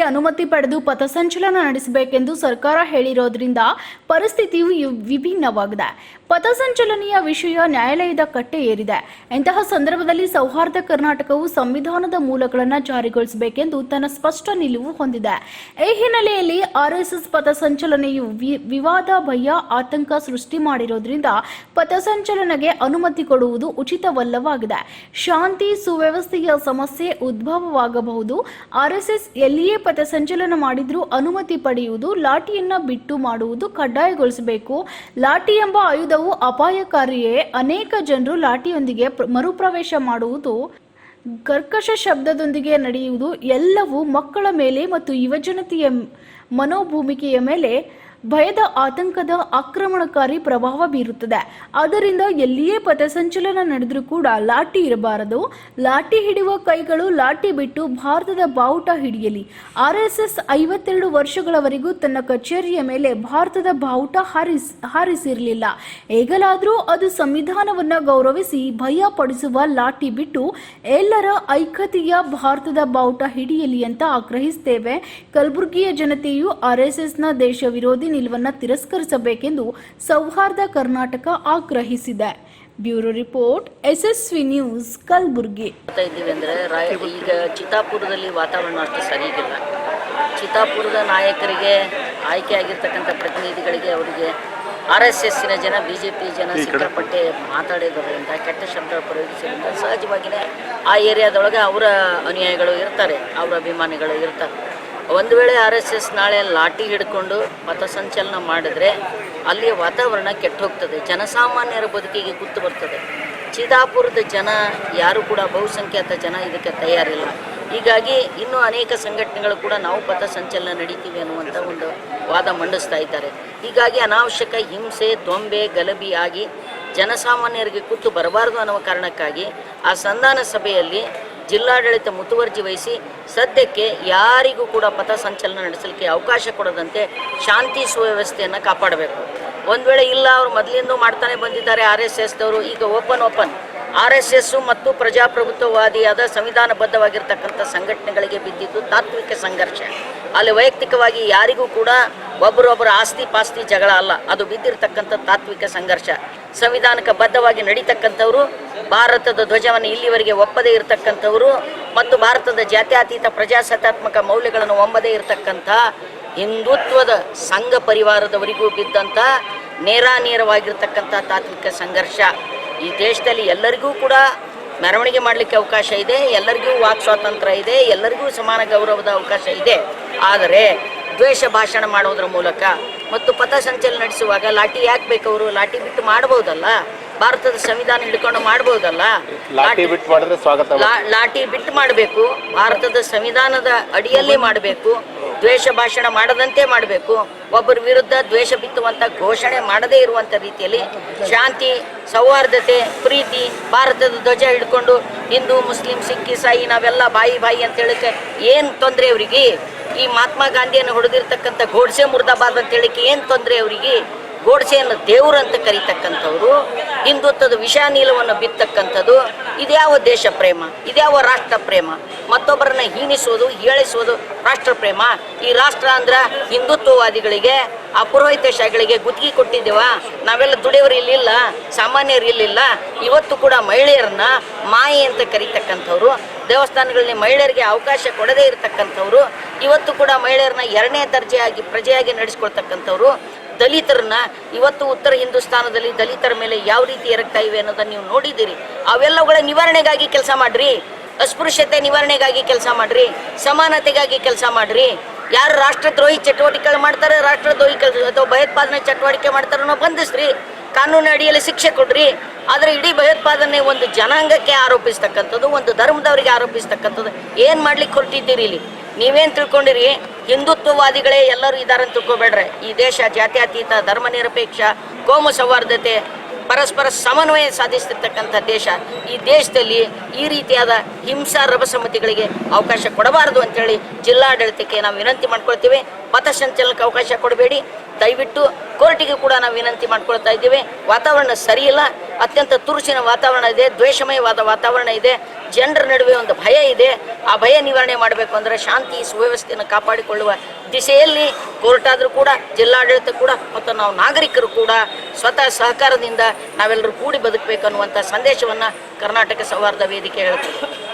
ಅನುಮತಿ ಪಡೆದು ಪಥಸಂಚಲನ ನಡೆಸಬೇಕೆಂದು ಸರ್ಕಾರ ಹೇಳಿರೋದ್ರಿಂದ ಪರಿಸ್ಥಿತಿಯು ವಿಭಿನ್ನವಾಗಿದೆ. ಪಥಸಂಚಲನೆಯ ವಿಷಯ ನ್ಯಾಯಾಲಯದ ಕಟ್ಟೆ ಏರಿದೆ. ಇಂತಹ ಸಂದರ್ಭದಲ್ಲಿ ಸೌಹಾರ್ದ ಕರ್ನಾಟಕವು ಸಂವಿಧಾನದ ಮೂಲಗಳನ್ನು ಜಾರಿಗೊಳಿಸಬೇಕೆಂದು ತನ್ನ ಸ್ಪಷ್ಟ ನಿಲುವು ಹೊಂದಿದೆ. ಈ ಹಿನ್ನೆಲೆಯಲ್ಲಿ ಆರ್ಎಸ್ಎಸ್ ಪಥಸಂಚಲನೆಯು ವಿವಾದ, ಭಯ, ಆತಂಕ ಸೃಷ್ಟಿ ಮಾಡಿರೋದ್ರಿಂದ ಪಥಸಂಚಲನೆಗೆ ಅನುಮತಿ ಕೊಡುವುದು ಉಚಿತವಲ್ಲವಾಗಿದೆ. ಶಾಂತಿ, ಸುವ್ಯವಸ್ಥೆಯ ಸಮಸ್ಯೆ ಉದ್ಭವವಾಗಬಹುದು. ಆರ್ಎಸ್ಎಸ್ ಎಲ್ಲಿಯೇ ಪಥಸಂಚಲನ ಮಾಡಿದ್ರು ಅನುಮತಿ ಪಡೆಯುವುದು, ಲಾಠಿಯನ್ನ ಬಿಟ್ಟು ಮಾಡುವುದು ಕಡ್ಡಾಯಗೊಳಿಸಬೇಕು. ಲಾಠಿ ಎಂಬ ಆಯುಧವು ಅಪಾಯಕಾರಿಯೇ. ಅನೇಕ ಜನರು ಲಾಠಿಯೊಂದಿಗೆ ಮರುಪ್ರವೇಶ ಮಾಡುವುದು ಕರ್ಕಶ ಶಬ್ದದೊಂದಿಗೆ ನಡೆಯುವುದು ಎಲ್ಲವೂ ಮಕ್ಕಳ ಮೇಲೆ ಮತ್ತು ಯುವಜನತೆಯ ಮನೋಭೂಮಿಕೆಯ ಮೇಲೆ ಭಯದ ಆತಂಕದ ಆಕ್ರಮಣಕಾರಿ ಪ್ರಭಾವ ಬೀರುತ್ತದೆ. ಆದ್ದರಿಂದ ಎಲ್ಲಿಯೇ ಪಥಸಂಚಲನ ನಡೆದರೂ ಕೂಡ ಲಾಠಿ ಇರಬಾರದು. ಲಾಠಿ ಹಿಡಿಯುವ ಕೈಗಳು ಲಾಠಿ ಬಿಟ್ಟು ಭಾರತದ ಬಾವುಟ ಹಿಡಿಯಲಿ. ಆರ್ಎಸ್ಎಸ್ ಐವತ್ತೆರಡು ವರ್ಷಗಳವರೆಗೂ ತನ್ನ ಕಚೇರಿಯ ಮೇಲೆ ಭಾರತದ ಬಾವುಟ ಹಾರಿಸ್, ಹಾರಿಸಿರಲಿಲ್ಲ. ಈಗಲಾದರೂ ಅದು ಸಂವಿಧಾನವನ್ನು ಗೌರವಿಸಿ ಭಯ ಪಡಿಸುವ ಲಾಠಿ ಬಿಟ್ಟು ಎಲ್ಲರ ಐಕ್ಯತೆಯ ಭಾರತದ ಬಾವುಟ ಹಿಡಿಯಲಿ ಅಂತ ಆಗ್ರಹಿಸುತ್ತೇವೆ ಕಲಬುರಗಿಯ ಜನತೆಯು ಆರ್ಎಸ್ಎಸ್ನ ದೇಶ ವಿರೋಧಿ ನಿಲುವನ್ನು ತಿರಸ್ಕರಿಸಬೇಕೆಂದು ಸೌಹಾರ್ದ ಕರ್ನಾಟಕ ಆಗ್ರಹಿಸಿದೆ. Bureau report SSV news Kalaburagi. ಇದ್ದೀವಿ ಅಂದರೆ ರಾಯ ಈಗ ಚಿತ್ತಾಪುರದಲ್ಲಿ ವಾತಾವರಣ ಅಷ್ಟು ಸರಿಗಿಲ್ಲ ಚಿತ್ತಾಪುರದ ನಾಯಕರಿಗೆ ಆಯ್ಕೆ ಆಗಿರ್ತಕ್ಕಂಥ ಪ್ರತಿನಿಧಿಗಳಿಗೆ ಅವರಿಗೆ ಆರ್ ಎಸ್ ಎಸ್ಸಿನ ಜನ ಬಿ ಜೆ ಪಿ ಜನ ಸಿಕ್ಕಾಪಟ್ಟೆ ಮಾತಾಡಿರೋದ್ರಿಂದ ಕೆಟ್ಟ ಶಬ್ದ ಪ್ರಯೋಗಿಸೋದ್ರಿಂದ ಸಹಜವಾಗಿಯೇ ಆ ಏರಿಯಾದೊಳಗೆ ಅವರ ಅನುಯಾಯಿಗಳು ಇರ್ತಾರೆ ಅವರ ಅಭಿಮಾನಿಗಳು ಇರ್ತಾರೆ. ಒಂದು ವೇಳೆ ಆರ್ ಎಸ್ ಎಸ್ ನಾಳೆ ಲಾಠಿ ಹಿಡ್ಕೊಂಡು ಪಥಸಂಚಲನ ಮಾಡಿದ್ರೆ ಅಲ್ಲಿಯ ವಾತಾವರಣ ಕೆಟ್ಟು ಹೋಗ್ತದೆ ಜನಸಾಮಾನ್ಯರ ಬದುಕಿಗೆ ಗುತ್ತು ಬರ್ತದೆ. ಚಿದಾಪುರದ ಜನ ಯಾರು ಕೂಡ ಬಹುಸಂಖ್ಯಾತ ಜನ ಇದಕ್ಕೆ ತಯಾರಿಲ್ಲ. ಹೀಗಾಗಿ ಇನ್ನೂ ಅನೇಕ ಸಂಘಟನೆಗಳು ಕೂಡ ನಾವು ಪಥಸಂಚಲನ ನಡೀತೀವಿ ಅನ್ನುವಂಥ ಒಂದು ವಾದ ಮಂಡಿಸ್ತಾ ಇದ್ದಾರೆ. ಹೀಗಾಗಿ ಅನಾವಶ್ಯಕ ಹಿಂಸೆ ದೊಂಬೆ ಗಲಭೆ ಆಗಿ ಜನಸಾಮಾನ್ಯರಿಗೆ ಕುತ್ತು ಬರಬಾರದು ಅನ್ನುವ ಕಾರಣಕ್ಕಾಗಿ ಆ ಸಂಧಾನ ಸಭೆಯಲ್ಲಿ ಜಿಲ್ಲಾಡಳಿತ ಮುತುವರ್ಜಿ ವಹಿಸಿ ಸದ್ಯಕ್ಕೆ ಯಾರಿಗೂ ಕೂಡ ಪಥಸಂಚಲನ ನಡೆಸಲಿಕ್ಕೆ ಅವಕಾಶ ಕೊಡದಂತೆ ಶಾಂತಿ ಸುವ್ಯವಸ್ಥೆಯನ್ನು ಕಾಪಾಡಬೇಕು. ಒಂದು ವೇಳೆ ಇಲ್ಲ, ಅವರು ಮೊದಲಿಂದೂ ಮಾಡ್ತಾನೆ ಬಂದಿದ್ದಾರೆ ಆರ್ ಎಸ್ ಎಸ್ದವರು ಈಗ open open R S S ಮತ್ತು ಪ್ರಜಾಪ್ರಭುತ್ವವಾದಿಯಾದ ಸಂವಿಧಾನಬದ್ಧವಾಗಿರ್ತಕ್ಕಂಥ ಸಂಘಟನೆಗಳಿಗೆ ಬಿದ್ದಿದ್ದು ತಾತ್ವಿಕ ಸಂಘರ್ಷ. ಅಲ್ಲಿ ವೈಯಕ್ತಿಕವಾಗಿ ಯಾರಿಗೂ ಕೂಡ ಒಬ್ಬರೊಬ್ಬರ ಆಸ್ತಿ ಪಾಸ್ತಿ ಜಗಳ ಅಲ್ಲ. ಅದು ಬಿದ್ದಿರತಕ್ಕಂಥ ತಾತ್ವಿಕ ಸಂಘರ್ಷ. ಸಂವಿಧಾನಕ್ಕೆ ಬದ್ಧವಾಗಿ ನಡೀತಕ್ಕಂಥವ್ರು, ಭಾರತದ ಧ್ವಜವನ್ನು ಇಲ್ಲಿವರೆಗೆ ಒಪ್ಪದೇ ಇರತಕ್ಕಂಥವರು ಮತ್ತು ಭಾರತದ ಜಾತ್ಯತೀತ ಪ್ರಜಾಸತ್ತಾತ್ಮಕ ಮೌಲ್ಯಗಳನ್ನು ಒಮ್ಮದೇ ಇರತಕ್ಕಂಥ ಹಿಂದುತ್ವದ ಸಂಘ ಪರಿವಾರದವರಿಗೂ ಬಿದ್ದಂಥ ನೇರಾನೇರವಾಗಿರ್ತಕ್ಕಂಥ ತಾತ್ವಿಕ ಸಂಘರ್ಷ. ಈ ದೇಶದಲ್ಲಿ ಎಲ್ಲರಿಗೂ ಕೂಡ ಮೆರವಣಿಗೆ ಮಾಡಲಿಕ್ಕೆ ಅವಕಾಶ ಇದೆ, ಎಲ್ಲರಿಗೂ ವಾಕ್ ಸ್ವಾತಂತ್ರ್ಯ ಇದೆ, ಎಲ್ಲರಿಗೂ ಸಮಾನ ಗೌರವದ ಅವಕಾಶ ಇದೆ. ಆದರೆ ದ್ವೇಷ ಭಾಷಣ ಮಾಡೋದ್ರ ಮೂಲಕ ಮತ್ತು ಪಥಸಂಚಲನ ನಡೆಸುವಾಗ ಲಾಠಿ ಯಾಕೆ ಬೇಕು ಅವರು ಲಾಠಿ ಬಿಟ್ಟು ಮಾಡಬಹುದಲ್ಲ ಭಾರತದ ಸಂವಿಧಾನ ಹಿಡ್ಕೊಂಡು ಮಾಡಬಹುದಲ್ಲ ಲಾಠಿ ಬಿಟ್ಟು ಮಾಡಿದ್ರೆ ಸ್ವಾಗತ ಲಾ- ಲಾಠಿ ಬಿಟ್ಟು ಮಾಡಬೇಕು. ಭಾರತದ ಸಂವಿಧಾನದ ಅಡಿಯಲ್ಲಿ ಮಾಡಬೇಕು. ದ್ವೇಷ ಭಾಷಣ ಮಾಡದಂತೆ ಮಾಡಬೇಕು. ಒಬ್ಬರ ವಿರುದ್ಧ ದ್ವೇಷ ಬಿತ್ತುವಂತ ಘೋಷಣೆ ಮಾಡದೇ ಇರುವಂಥ ರೀತಿಯಲ್ಲಿ ಶಾಂತಿ ಸೌಹಾರ್ದತೆ ಪ್ರೀತಿ ಭಾರತದ ಧ್ವಜ ಹಿಡ್ಕೊಂಡು ಹಿಂದೂ ಮುಸ್ಲಿಂ ಸಿಖ್ ಇಸಾಯಿ ನಾವೆಲ್ಲ ಬಾಯಿ ಬಾಯಿ ಅಂತ ಹೇಳಕ್ಕೆ ಏನು ತೊಂದರೆ ಅವರಿಗೆ? ಈ ಮಹಾತ್ಮ ಗಾಂಧಿಯನ್ನು ಹೊಡೆದಿರ್ತಕ್ಕಂಥ ಗೋಡ್ಸೆ ಮುರ್ದಾಬಾದ್ ಅಂತ ಹೇಳಿಕ್ಕೆ ಏನು ತೊಂದರೆ ಅವರಿಗೆ? ಗೋಡ್ಸೆಯನ್ನು ದೇವರು ಅಂತ ಕರೀತಕ್ಕಂಥವ್ರು, ಹಿಂದುತ್ವದ ವಿಷಾನೀಲವನ್ನು ಬಿತ್ತಕ್ಕಂಥದ್ದು ಇದ್ಯಾವ ದೇಶ ಪ್ರೇಮ? ಇದ್ಯಾವ ರಾಷ್ಟ್ರ ಪ್ರೇಮ? ಮತ್ತೊಬ್ಬರನ್ನ ಹೀನಿಸೋದು ಹೇಳಿಸುವುದು ರಾಷ್ಟ್ರ ಪ್ರೇಮ? ಈ ರಾಷ್ಟ್ರ ಅಂದ್ರೆ ಹಿಂದುತ್ವವಾದಿಗಳಿಗೆ ಅಪುರೋಹಿತ ಶಾಹಿಗಳಿಗೆ ಗುತ್ತಿಗೆ ಕೊಟ್ಟಿದ್ದೇವ? ನಾವೆಲ್ಲ ದುಡಿಯವರು ಇಲ್ಲಿಲ್ಲ, ಸಾಮಾನ್ಯರು ಇಲ್ಲಿಲ್ಲ. ಇವತ್ತು ಕೂಡ ಮಹಿಳೆಯರನ್ನ ಮಾಯಿ ಅಂತ ಕರೀತಕ್ಕಂಥವ್ರು, ದೇವಸ್ಥಾನಗಳಲ್ಲಿ ಮಹಿಳೆಯರಿಗೆ ಅವಕಾಶ ಕೊಡದೇ ಇರತಕ್ಕಂಥವ್ರು ಇವತ್ತು ಕೂಡ ಮಹಿಳೆಯರನ್ನ ಎರಡನೇ ದರ್ಜೆಯಾಗಿ ಪ್ರಜೆಯಾಗಿ ನಡೆಸ್ಕೊಳ್ತಕ್ಕಂಥವ್ರು. ದಲಿತರನ್ನ ಇವತ್ತು ಉತ್ತರ ಹಿಂದೂಸ್ತಾನದಲ್ಲಿ ದಲಿತರ ಮೇಲೆ ಯಾವ ರೀತಿ ಎರಗ್ತಾ ಇವೆ ಅನ್ನೋದನ್ನ ನೀವು ನೋಡಿದ್ದೀರಿ. ಅವೆಲ್ಲವುಗಳ ನಿವಾರಣೆಗಾಗಿ ಕೆಲಸ ಮಾಡ್ರಿ. ಅಸ್ಪೃಶ್ಯತೆ ನಿವಾರಣೆಗಾಗಿ ಕೆಲಸ ಮಾಡ್ರಿ. ಸಮಾನತೆಗಾಗಿ ಕೆಲಸ ಮಾಡ್ರಿ. ಯಾರು ರಾಷ್ಟ್ರದ್ರೋಹಿ ಚಟುವಟಿಕೆಗಳು ಮಾಡ್ತಾರೆ, ರಾಷ್ಟ್ರದ್ರೋಹಿ ಕೆಲಸ ಅಥವಾ ಭಯೋತ್ಪಾದನೆ ಚಟುವಟಿಕೆ ಮಾಡ್ತಾರೋ ಬಂಧಿಸ್ರಿ. ಕಾನೂನು ಅಡಿಯಲ್ಲಿ ಶಿಕ್ಷೆ ಕೊಡ್ರಿ. ಆದರೆ ಇಡೀ ಭಯೋತ್ಪಾದನೆ ಒಂದು ಜನಾಂಗಕ್ಕೆ ಆರೋಪಿಸ್ತಕ್ಕಂಥದ್ದು, ಒಂದು ಧರ್ಮದವರಿಗೆ ಆರೋಪಿಸ್ತಕ್ಕಂಥದ್ದು. ಏನು ಮಾಡ್ಲಿಕ್ಕೆ ಹೊರಟಿದ್ದೀರಿ ಇಲ್ಲಿ? ನೀವೇನು ತಿಳ್ಕೊಂಡಿರಿ? ಹಿಂದುತ್ವವಾದಿಗಳೇ ಎಲ್ಲರೂ ಇದ್ದಾರೆ ಅಂತ ತಿಳ್ಕೊಬೇಡ್ರೆ. ಈ ದೇಶ ಜಾತ್ಯತೀತ ಧರ್ಮ ನಿರಪೇಕ್ಷ ಕೋಮು ಸೌಹಾರ್ದತೆ, ಪರಸ್ಪರ ಸಮನ್ವಯ ಸಾಧಿಸ್ತಿರ್ತಕ್ಕಂಥ ದೇಶ. ಈ ದೇಶದಲ್ಲಿ ಈ ರೀತಿಯಾದ ಹಿಂಸಾ ರಭಸಮತಿಗಳಿಗೆ ಅವಕಾಶ ಕೊಡಬಾರದು ಅಂತೇಳಿ ಜಿಲ್ಲಾಡಳಿತಕ್ಕೆ ನಾವು ವಿನಂತಿ ಮಾಡ್ಕೊಳ್ತೀವಿ. ಪಥಸಂಚಲನಕ್ಕೆ ಅವಕಾಶ ಕೊಡಬೇಡಿ. ದಯವಿಟ್ಟು ಕೋರ್ಟಿಗೆ ಕೂಡ ನಾವು ವಿನಂತಿ ಮಾಡ್ಕೊಳ್ತಾ ಇದ್ದೇವೆ. ವಾತಾವರಣ ಸರಿಯಿಲ್ಲ. ಅತ್ಯಂತ ತುರುಸಿನ ವಾತಾವರಣ ಇದೆ. ದ್ವೇಷಮಯವಾದ ವಾತಾವರಣ ಇದೆ. ಜನರ ನಡುವೆ ಒಂದು ಭಯ ಇದೆ. ಆ ಭಯ ನಿವಾರಣೆ ಮಾಡಬೇಕು ಅಂದರೆ ಶಾಂತಿ, ಸುವ್ಯವಸ್ಥೆಯನ್ನು ಕಾಪಾಡಿಕೊಳ್ಳುವ ದಿಶೆಯಲ್ಲಿ ಕೋರ್ಟ್ ಆದರೂ ಕೂಡ, ಜಿಲ್ಲಾಡಳಿತ ಕೂಡ ಮತ್ತು ನಾವು ನಾಗರಿಕರು ಕೂಡ ಸ್ವತಃ ಸಹಕಾರದಿಂದ ನಾವೆಲ್ಲರೂ ಕೂಡಿ ಬದುಕಬೇಕು ಅನ್ನುವಂಥ ಸಂದೇಶವನ್ನು ಕರ್ನಾಟಕ ಸೌಹಾರ್ದ ವೇದಿಕೆ ಹೇಳ್ತೀವಿ